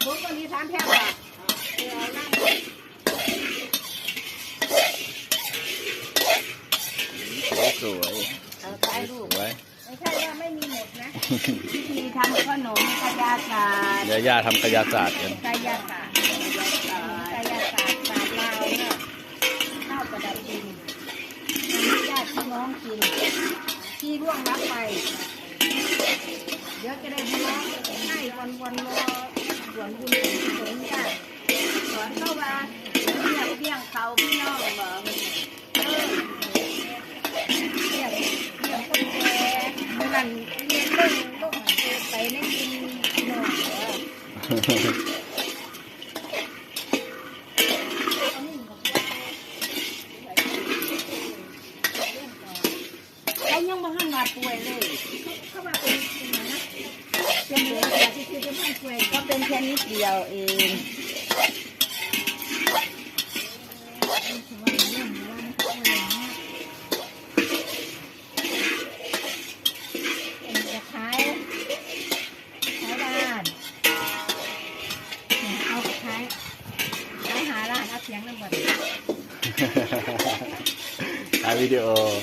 เงินเนี่ยสูงสูงกว่านี้สามแท่งอะเอาล่างสวยเอาถ่ายรูปสวย ไม่ใช่ว่าไม่มีหมดนะพิธีทำขนมกระยาศาสตร์เดี๋ยวย่าทำกระยาศาสตร์กันกายศาสตร์กายศาสตร์ศาสตร์ลาวเนี่ยข้าวประดับดินญาติพี่น้องกิน ที่ร่วงรับไป เดี๋ยวจะได้พี่น้องให้วันวันๆรอส่ วนบุญส่วนญาติสอนเข้ามาเรียกเรียงเขาพี่น้องบอกเออเรียกเรียกคนแก่นั้นเรียนเรื่องลูกไปในกินนอยเด้อเขายังบ่ทันมาป่วยเลยเขาว่าเป็นเป็นนะเป็นเหลือแต่ที่คือจะไม่ช่วย ก็เป็นแค่นิดเดียวเองจะขายขายด้านเอาขายขายหาร้านเอาเสียงน้ำมันถ่ายวิดีโอ